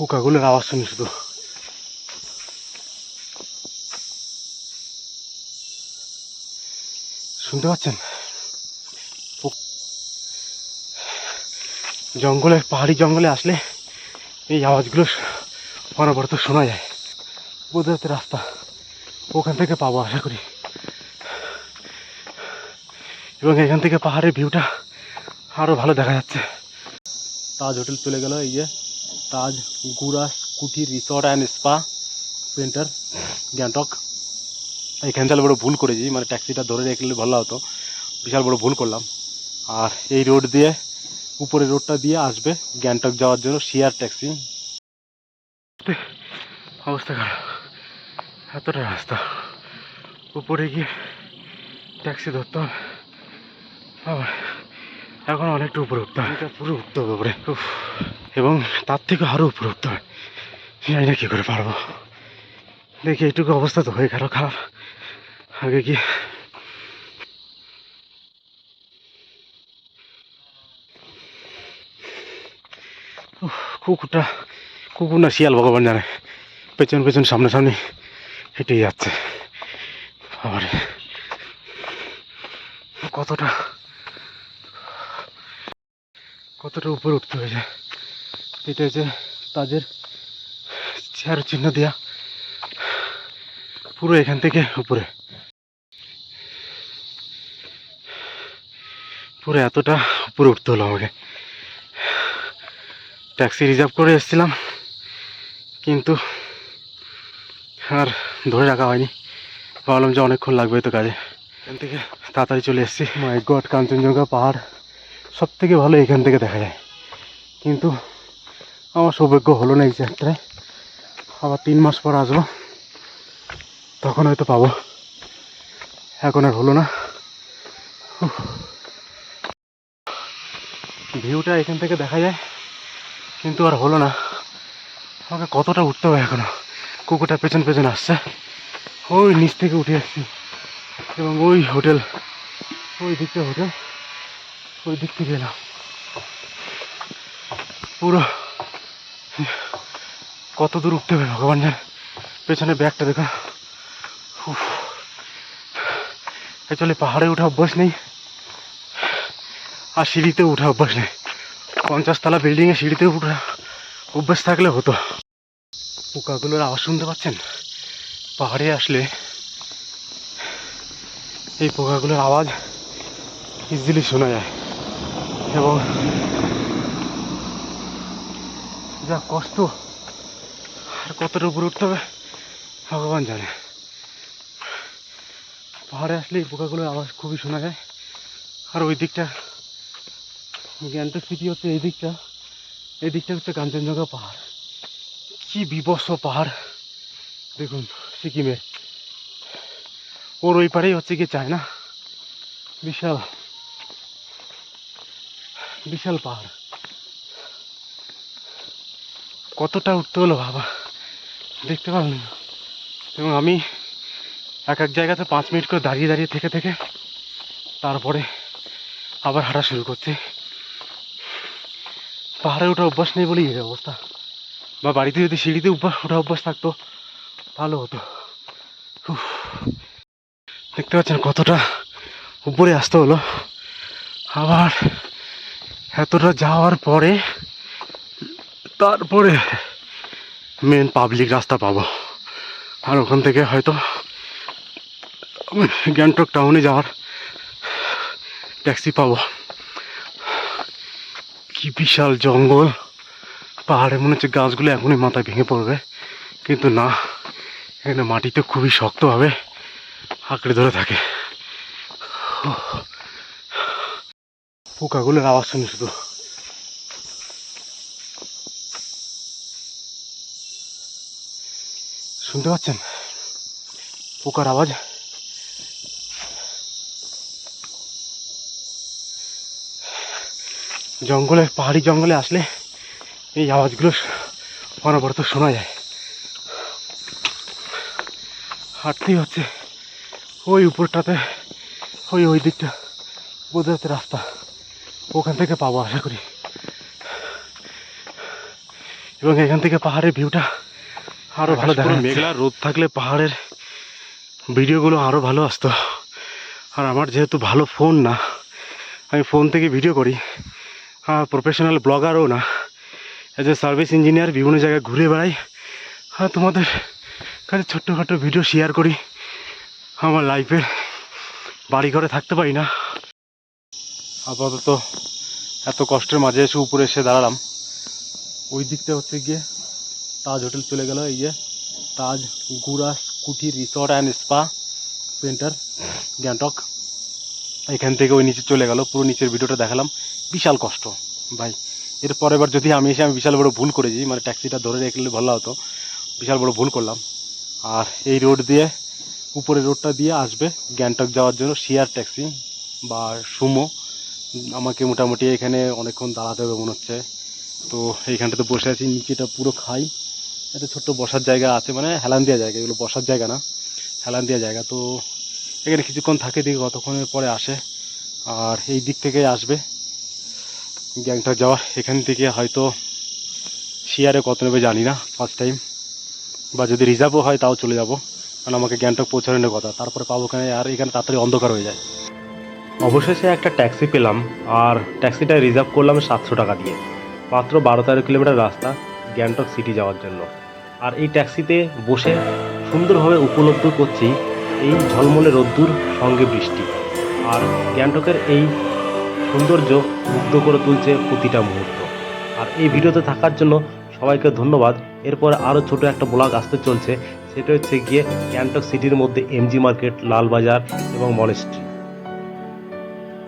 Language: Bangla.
পোকাগুলোর আওয়াজ শুনি শুধু। শুনতে পাচ্ছেন? জঙ্গলে, পাহাড়ি জঙ্গলে আসলে এই আওয়াজগুলো অনবরত শোনা যায়। বোধাতে রাস্তা ওখান থেকে পাবো আশা করি। এবং এখান থেকে পাহাড়ের ভিউটা আরও ভালো দেখা যাচ্ছে। তাজ হোটেল চলে গেল, এই যে। Taj Guras Kuti resort and spa centre, Gangtok. এখানে তাহলে বড় ভুল করেছি মানে ট্যাক্সিটা ধরে রেখে ভালো হতো। বিশাল বড় ভুল করলাম। আর এই রোড দিয়ে উপরে রোডটা দিয়ে আসবে গ্যাংটক যাওয়ার জন্য শেয়ার ট্যাক্সি। অবস্থা খারাপ। এতটা রাস্তা। উপরে গিয়ে ট্যাক্সি ধরতে হবে আবার এখন অনেকটা উপরে উঠতে এটা পুরো উঠতে হবে উপরে এবং তার থেকে আরও উপরে উঠতে হবে জানি না কী করে পারব। দেখি এইটুকু অবস্থা তো হয়ে গেল খারাপ। আগে কি? কুকুরটা কুকুর না শিয়াল ভগবান জানে। পেছন পেছন সামনাসামনি হেঁটেই যাচ্ছে। আবার কতটা কতটা উপরে উঠতে হয়েছে। এটা হচ্ছে তাদের চেয়ার চিহ্ন দেয়া পুরো এখান থেকে উপরে। পুরো এতটা উপরে উঠতে হলো আমাকে। ট্যাক্সি রিজার্ভ করে এসেছিলাম, কিন্তু আর ধরে রাখা হয়নি। ভাবলাম যে অনেকক্ষণ লাগবে তো কাজে। এখান থেকে তাড়াতাড়ি চলে এসেছি। মাই গড কাঞ্চনজঙ্ঘা পাহাড়। সব থেকে ভালো এখান থেকে দেখা যায়। কিন্তু আমার সৌভাগ্য হলো না এই যাত্রায়। আবার তিন মাস পর আসব, তখন হয়তো পাবো। এখন আর হলো না। ভিউটা এখান থেকে দেখা যায়, কিন্তু আর হলো না। আমাকে কতটা উঠতে হবে এখনও? কুকুরটা পেছন পেছন আসছে। ওই নিচ থেকে উঠে আসছি। এবং ওই হোটেল, ওই দিকটা হোটেল। ওই দিক থেকে এলাম পুরো কত দূর উঠতে হবে ভগবান জানে পেছনে ব্যাগটা দেখা। অ্যাকচুয়ালি পাহাড়ে ওঠা অভ্যাস নেই, আর সিঁড়িতে ওঠা অভ্যাস নেই। পঞ্চাশ তলা বিল্ডিংয়ে সিঁড়িতে উঠা অভ্যাস থাকলে হতো। পোকাগুলোর আওয়াজ শুনতে পাচ্ছেন? পাহাড়ে আসলে এই পোকাগুলোর আওয়াজ ইজিলি শোনা যায়। এবং যা কষ্ট আর কতটা উপরে উঠতে হবে ভগবান জানে পাহাড়ে আসলে এই পোকাগুলোর আওয়াজ খুবই শোনা যায় আর ওই দিকটা গ্যাংটক সিটি হচ্ছে এই দিকটা এই দিকটা হচ্ছে কাঞ্চনজঙ্ঘা পাহাড় কি বিবস্ব পাহাড় দেখুন সিকিমের ওর ওই পারেই হচ্ছে কি চায় না বিশাল বিশাল পাহাড়। কতটা উঠতে হলো বাবা? দেখতে পারলেন না? এবং আমি এক এক জায়গাতে পাঁচ মিনিট করে দাঁড়িয়ে দাঁড়িয়ে থেকে থেকে তারপরে আবার হাঁটা শুরু করছি। পাহাড়ে ওঠা অভ্যাস নেই বলেই এই অবস্থা। বা বাড়িতে যদি সিঁড়িতে ওঠা অভ্যাস থাকতো, ভালো হতো। দেখতে পাচ্ছেন কতটা উপরে আসতে হলো। আবার এতটা যাওয়ার পরে তারপরে মেন পাবলিক রাস্তা পাবো। আর ওখান থেকে হয়তো গ্যাংটক টাউনে যাওয়ার ট্যাক্সি পাবো। কি বিশাল জঙ্গল। পাহাড়ে মনে হচ্ছে গাছগুলো এখনই মাথায় ভেঙে পড়বে। কিন্তু না, এখানে মাটিতে খুবই শক্তভাবে আঁকড়ে ধরে থাকে। পোকাগুলোর আওয়াজ শুনি শুধু। শুনতে পাচ্ছেন? পোকার আওয়াজ। জঙ্গলে, পাহাড়ি জঙ্গলে আসলে এই আওয়াজগুলো অনবরত শোনা যায়। হাঁটতেই হচ্ছে। ওই উপরটাতে, ওই ওই দিকটা বোধাতে রাস্তা। ওখান থেকে পাবো আশা করি। এবং এখান থেকে পাহাড়ের ভিউটা আরও ভালো দেখা মেঘলা রোদ থাকলে পাহাড়ের ভিডিওগুলো আরও ভালো আসতো। আর আমার যেহেতু ভালো ফোন না আমি ফোন থেকে ভিডিও করি। আর প্রফেশনাল ব্লগারও না। এজ এ সার্ভিস ইঞ্জিনিয়ার বিভিন্ন জায়গায় ঘুরে বেড়াই। আর তোমাদের কাছে ছোট্টখাটো ভিডিও শেয়ার করি। আমার লাইফের বাড়ি ঘরে থাকতে পারি না। আপাতত এত কষ্টের মাঝে এসে উপরে এসে দাঁড়ালাম। ওই দিকটা হচ্ছে গিয়ে তাজ হোটেল চলে গেল, এই যে Taj Gura Kuti resort and spa centre, Gangtok. এখান থেকে ওই নিচে চলে গেল, পুরো নিচের ভিডিওটা দেখালাম। বিশাল কষ্ট, ভাই। এর পরের বার যদি আমি এসে আমি বিশাল বড় ভুল করেছি মানে ট্যাক্সিটা ধরে রেখে ভালো হতো, বিশাল বড় ভুল করলাম। আর এই রোড দিয়ে, উপরের রোডটা দিয়ে আসবে গ্যাংটক যাওয়ার জন্য শিয়ার ট্যাক্সি বা সুমো। আমাকে মোটামুটি এখানে অনেকক্ষণ দাঁড়াতে হবে মনে হচ্ছে। তো এইখানটাতে বসে আছি, নিচেটা পুরো খাই। একটা ছোট্ট বসার জায়গা আছে মানে হেলান দেওয়া জায়গা, এগুলো বসার জায়গা না, হেলান দেওয়া জায়গা। তো এখানে কিছুক্ষণ থাকে, দেখি কতক্ষণের পরে আসে। আর এই দিক থেকে আসবে। গ্যাংটক যাওয়ার, এখান থেকে হয়তো শিয়ারে কত নেবে জানি না ফার্স্ট টাইম বা যদি রিজার্ভও হয়, তাও চলে যাব। কারণ আমাকে গ্যাংটক পৌঁছানোর কথা। তারপরে পাবো কেন, আর এখানে তাড়াতাড়ি অন্ধকার হয়ে যায়। অবশেষে একটা ট্যাক্সি পেলাম, আর ট্যাক্সিটা রিজার্ভ করলাম সাতশো টাকা দিয়ে। মাত্র বারো তেরো কিলোমিটার রাস্তা গ্যাংটক সিটি যাওয়ার জন্য। আর এই ট্যাক্সিতে বসে সুন্দরভাবে উপলব্ধ করছি এই ঝলমলে রোদ্দুর, সঙ্গে বৃষ্টি। আর গ্যাংটকের এই সৌন্দর্য মুগ্ধ করে তুলছে প্রতিটা মুহূর্ত। আর এই ভিডিওতে থাকার জন্য সবাইকে ধন্যবাদ। এরপর আরও ছোট একটা ব্লগ আসতে চলছে, সেটা হচ্ছে গিয়ে গ্যাংটক সিটির মধ্যে এমজি মার্কেট লালবাজার এবং মনেস্ট্রি